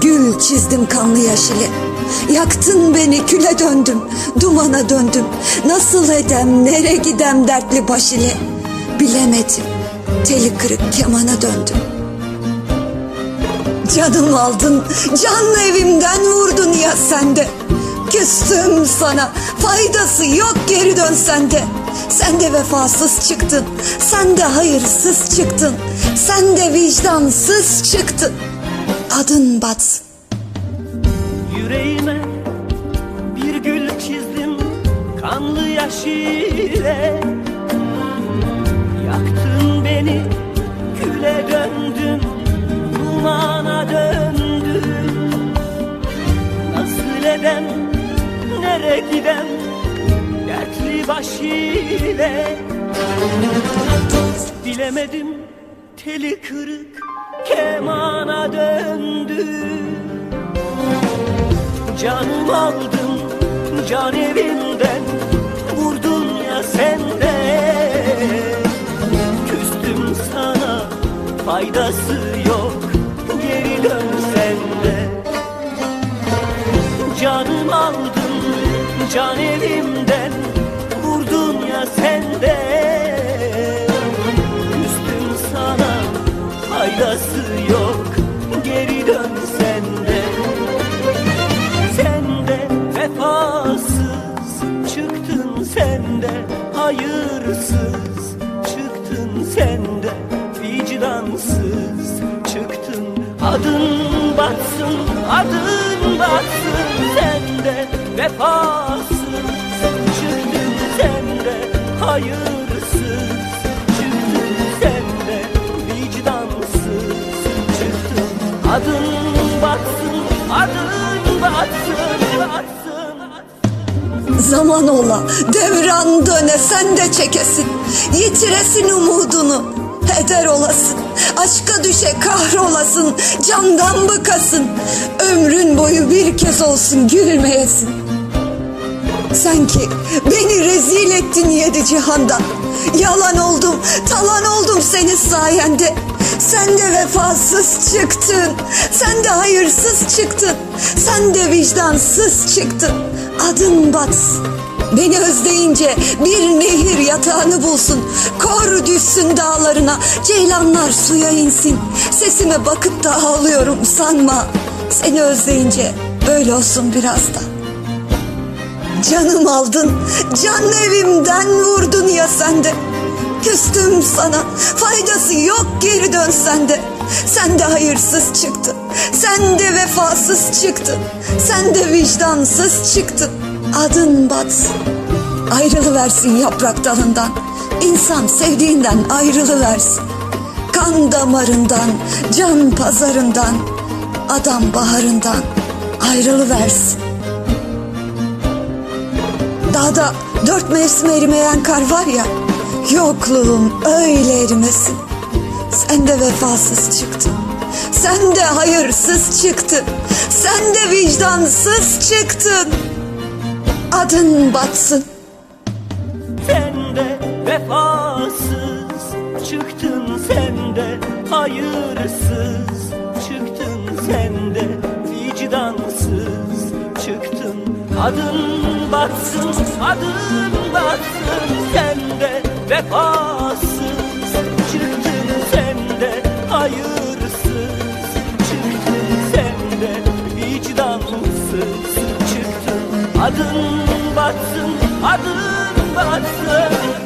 gül çizdim kanlı yaş ile. Yaktın beni küle döndüm, dumana döndüm. Nasıl edem, nere gidem dertli baş ile. Bilemedim, teli kırık kemana döndüm. Canım aldın, canlı evimden vurdun ya sende. Küstüm sana, faydası yok geri dönsen de. Sen de vefasız çıktın, sen de hayırsız çıktın. Sen de vicdansız çıktın. Adın batsın. Yüreğime bir gül çizdim kanlı yaş ile Yaktın beni küle döndüm dumana döndüm Nasıl edem nere gidem dertli baş ile Bilemedim teli kırık kemana döndüm Canım aldın can evinden Vurdun ya sen de. Küstüm sana faydası yok Geri dönsen de. Canım aldın can evimden sen de hayırsız. Çıktın sen de vicdansız. Çıktın adın batsın adın batsın sen de vefasız. Çıktın sen de hayırsız. Çıktın sen de vicdansız. Çıktın adın batsın adın batsın Zaman ola, devran döne sen de çekesin. Yitiresin umudunu, heder olasın. Aşka düşe kahrolasın, candan bıkasın. Ömrün boyu bir kez olsun gülmeyesin. Sen ki beni rezil ettin yedi cihandan. Yalan oldum, talan oldum senin sayende. Sen de vefasız çıktın. Sen de hayırsız çıktın. Sen de vicdansız çıktın. Adın batsın. Beni özleyince bir nehir yatağını bulsun. Kor düşsün dağlarına, ceylanlar suya insin. Sesime bakıp da ağlıyorum sanma. Seni özleyince böyle olsun biraz da. Canım aldın, can evimden vurdun ya sen de. Küstüm sana, faydası yok geri dönsen de. Sen de hayırsız çıktın, sen de vefasız çıktın. Sen de vicdansız çıktın. Adın batsın, ayrılıversin yaprak dalından. İnsan sevdiğinden ayrılıversin. Kan damarından, can pazarından, adam baharından ayrılıversin. Dağda dört mevsim erimeyen kar var ya Yokluğum öyle erimesin. Sen de vefasız çıktın. Sen de hayırsız çıktın. Sen de vicdansız çıktın. Adın batsın. Sen de vefasız çıktın sen de hayırsız çıktın sen de vicdansız çıktın. Adın batsın adın batsın vefasız. Çıktın sen de hayırsız. Çıktın sen de vicdansız. Çıktın. Adın batsın adın batsın